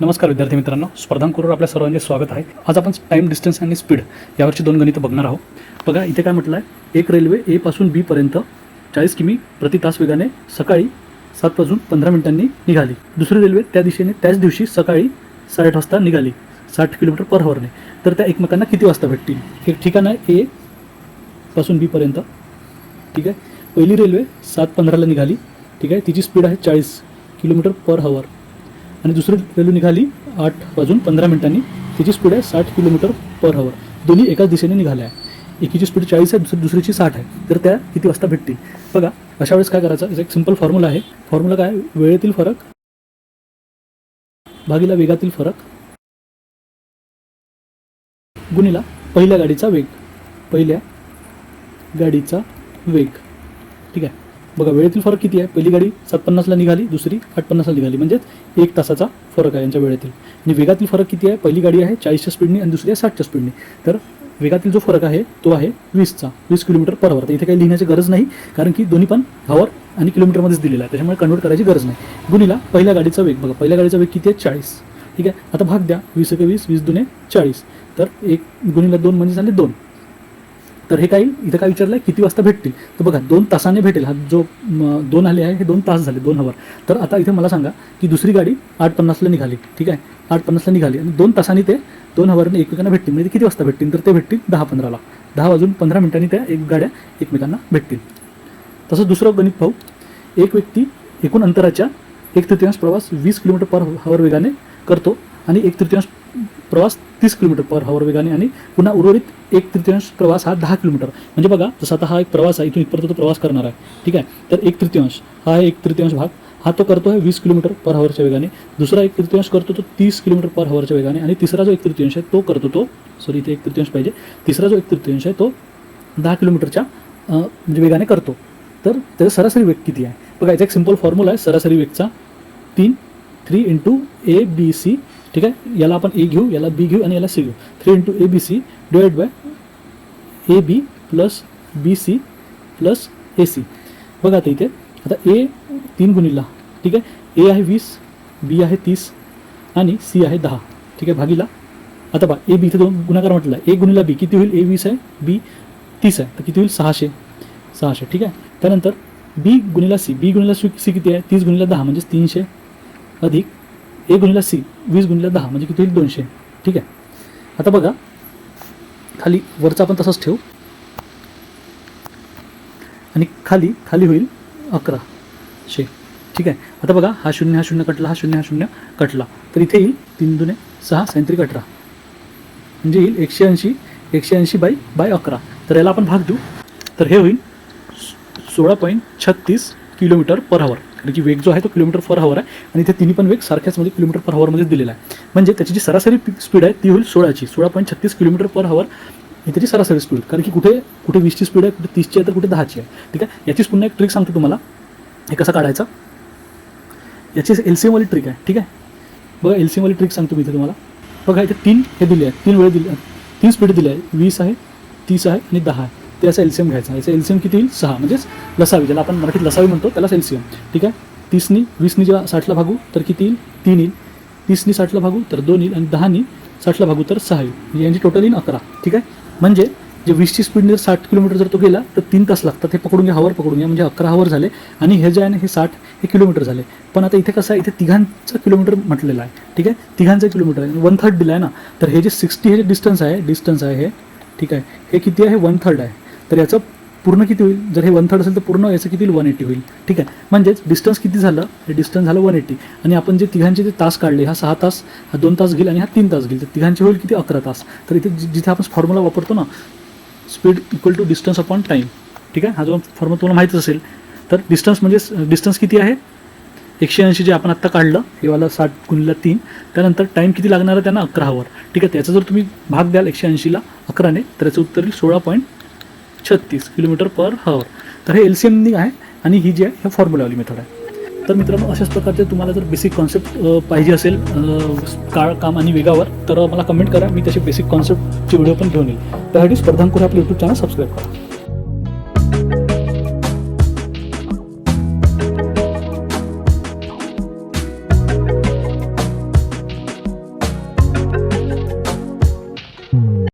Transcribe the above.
नमस्कार विद्यार्थी मित्रांनो. स्पर्धांकूरवर आपल्या सर्वांचे स्वागत आहे. आज आपण टाइम डिस्टन्स आणि स्पीड यावरची दोन गणितं बघणार आहोत. बघा इथे काय म्हटलं आहे एक रेल्वे ए पासून बी पर्यंत चाळीस किमी प्रति तास वेगाने सकाळी सात वाजून पंधरा मिनिटांनी निघाली. दुसरी रेल्वे त्या दिशेने त्याच दिवशी सकाळी साडेआठ वाजता निघाली. साठ किलोमीटर पर हवरने तर त्या एकमेकांना किती वाजता भेटतील? एक ठिकाण आहे ए पासून बी पर्यंत. ठीक आहे? पहिली रेल्वे सात पंधराला निघाली. ठीक आहे? तिची स्पीड आहे चाळीस किलोमीटर पर हवर आणि दुसरी रेल्वे निघाली आठ वाजून पंधरा मिनिटांनी. तिची स्पीड आहे साठ किलोमीटर पर हवर दोन्ही एकाच दिशेने निघाल्या. आहे एकीची स्पीड चाळीस आहे दुसरी दुसरीची साठ आहे. तर त्या किती वाजता भेटतील? बघा अशा वेळेस काय करायचं? एक सिंपल फॉर्म्युला आहे. फॉर्म्युला काय? वेळेतील फरक भागीला वेगातील फरक गुणीला पहिल्या गाडीचा वेग. पहिल्या गाडीचा वेग. ठीक आहे? बघा वेळेतील फरक किती आहे? पहिली गाडी सात पन्नासला निघाली दुसरी आठ पन्नासला निघाली. म्हणजेच एक तासाचा फरक आहे यांच्या वेळेतील. आणि वेगातील फरक किती आहे? पहिली गाडी आहे चाळीसच्या स्पीडने आणि दुसरी आहे साठच्या स्पीडने तर वेगातील जो फरक आहे तो आहे वीसचा. वीस किलोमीटर पर आवर तर इथे काही लिहिण्याची गरज नाही कारण की दोन्ही पण हवर आणि किलोमीटरमध्येच दिलेला आहे. त्याच्यामुळे कन्वर्ट करायची गरज नाही. गुणीला पहिल्या गाडीचा वेग बघा. पहिल्या गाडीचा वेग किती आहे? चाळीस. ठीक आहे? आता भाग द्या. वीस एक वीस वीस दुने चाळीस. तर एक गुणीला दोन म्हणजे झाले दोन. तर हे काही इथं काय विचारलं आहे किती वाजता भेटतील? तर बघा दोन तासाने भेटेल. हा जो दोन आले आहे हे दोन तास झाले दोन हवर तर आता इथे मला सांगा की दुसरी गाडी आठ पन्नासला निघाली ठीक आहे? आठ पन्नासला निघाली आणि दोन तासांनी ते दोन हवरने एकमेकांना भेटतील. म्हणजे किती वाजता भेटतील? तर ते भेटतील दहा पंधराला. दहा वाजून पंधरा मिनिटांनी त्या एक गाड्या एकमेकांना भेटतील. तसंच दुसरं गणित पाहू. एक व्यक्ती एकूण अंतराच्या एक तृतीयांश प्रवास वीस किलोमीटर पर हवर वेगाने करतो. आणि एक तृतीयांश प्रवास तीस किलोमीटर पर हवर वेगाने आणि पुन्हा उर्वरित एक तृतीयांश प्रवास हा दहा किलोमीटर. म्हणजे बघा जसा आता हा एक प्रवास आहे इथून इथपर्यंत तो प्रवास करणार आहे. ठीक आहे? तर एक तृतीयांश हा एक तृतीयांश भाग हा तो करतो आहे वीस किलोमीटर पर हवरच्या वेगाने. दुसरा एक तृतीयांश करतो तो तीस किलोमीटर पर हवरच्या वेगाने आणि तिसरा जो एक तृतीयांश आहे तो करतो तो सॉरी इथे एक तृतीयांश पाहिजे. तिसरा जो एक तृतीयांश आहे तो दहा किलोमीटरच्या म्हणजे वेगाने करतो. तर त्याचा सरासरी वेग किती आहे? बघा याचा एक सिंपल फॉर्म्युला आहे. सरासरी वेगचा तीन three into A B C ठीक आहे? याला आपण ए घेऊ याला बी घेऊ आणि याला सी घेऊ. Three into A B C divide by A B plus B C plus A C बघा आता इथे. आता ए तीन गुणिला. ठीक आहे? ए आहे वीस बी आहे तीस आणि सी आहे दहा. ठीक आहे? भागीला. आता बा ए बी इथे दोन गुणाकार म्हटलं. आहे ए गुणिला बी किती होईल? ए वीस आहे बी तीस आहे. तर किती होईल? सहाशे. सहाशे. ठीक आहे? त्यानंतर बी गुणिला सी बी गुणिला सी सी किती आहे? तीस गुणिला दहा म्हणजेच तीनशे अधिक ए गुणिला सी वीस गुणिला दहा म्हणजे किती होईल? दोनशे. ठीक आहे? आता बघा. खाली वरचा आपण तसाच ठेवू. आणि खाली खाली होईल अकराशे ठीक आहे? आता बघा हा शून्य हा शून्य कटला हा शून्य हा शून्य कटला. तर इथे येईल तीन दुने सहा सैंत्रिक अठरा. म्हणजे येईल एकशे ऐंशी एकशे ऐंशी बाय बाय अकरा. तर याला आपण भाग देऊ. तर हे होईल सोळा पॉईंट छत्तीस किलोमीटर पर हवर कारण की वेग जो आहे तो किलोमीटर पर हवर आहे. आणि इथे तिन्ही पण वेग सारख्याच म्हणजे किलोमीटर पर हवरमध्ये दिलेला आहे. म्हणजे त्याची जी सरासरी स्पीड आहे ती होईल सोळाची. सोळा पॉईंट छत्तीस किलोमीटर पर हवर ही त्याची सरासरी स्पीड कारण की कुठे कुठे वीसची स्पीड आहे कुठे तीसची आहे तर कुठे दहाची आहे. ठीक आहे? याचीच पुन्हा एक ट्रिक सांगतो तुम्हाला. हे कसा काढायचा? याची एल सी एमवाली ट्रिक आहे. ठीक आहे? बघा एल सी एमवाली ट्रिक सांगतो मी इथे तुम्हाला. बघा इथे तीन हे दिले आहे तीन वेळ दिले तीन स्पीड दिली आहे वीस आहे तीस आहे आणि दहा आहे. ते असं एल घ्यायचा. याचं एल्सियम किती येईल? सहा. म्हणजेच लसावी. ज्याला आपण मराठीत लसावी म्हणतो त्यालाच एल्सियम ठीक आहे? तीसनी वीसनी जेव्हा साठला भागू तर किती येईल? तीन येईल. तीसनी साठला भागू तर दोन येईल. आणि दहानी साठला भागू तर सहा येईल. म्हणजे यांची टोटल येईल अकरा. ठीक आहे? म्हणजे जे वीसची स्पीडने जर साठ किलोमीटर जर तो गेला तर तीन तास लागतात. हे पकडून घ्या हवर पकडून घ्या. म्हणजे अकरा हवर झाले. आणि हे जे आहे ना हे साठ हे किलोमीटर झाले. पण आता इथे कसं आहे इथे तिघांचं किलोमीटर म्हटलेलं आहे. ठीक आहे? तिघांचं किलोमीटर आहे. वन थर्ड दिला आहे ना. तर हे जे सिक्स्टी हे जे डिस्टन्स आहे डिस्टन्स आहे हे ठीक आहे. हे किती आहे? वन थर्ड आहे. तर याचं पूर्ण किती होईल? जर हे वन थर्ड असेल तर पूर्ण याचं किती होईल? वन एटी होईल. ठीक आहे? म्हणजेच डिस्टन्स किती झालं? हे डिस्टन्स झालं वन एटी आणि आपण जे तिघांचे जे तास काढले हा सहा तास हा दोन तास घेईल आणि हा तीन तास घेईल. तर तिघांचे होईल किती? अकरा तास. तर इथे जिथे आपण फॉर्म्युला वापरतो ना speed equal to distance upon time ठीक आहे? हा जो फॉर्म्युला तुम्हाला माहीतच असेल. तर डिस्टन्स म्हणजे डिस्टन्स किती आहे? एकशे ऐंशी जे आपण आत्ता काढलं हे वाला साठ गुणिला तीन. त्यानंतर टाईम किती लागणार आहे त्यांना? अकरा हवर ठीक आहे? त्याचा जर तुम्ही भाग द्याल एकशे ऐंशीला अकराने तर याचं उत्तर येईल सोळा पॉईंट छत्तीस किलोमीटर पर हवर तर हे एल सी एमनी आहे आणि ही जी आहे हे फॉर्म्युलावाली मेथड आहे. तर मित्रांनो अशाच प्रकारचे तुम्हाला जर बेसिक कॉन्सेप्ट पाहिजे असेल काळ काम आणि वेगावर तर मला कमेंट करा. मी तसे बेसिक कॉन्सेप्टचे व्हिडिओ पण घेऊन येईल. त्यासाठी स्पर्धांकुर आपलं यूट्यूब चॅनल सबस्क्राईब करा.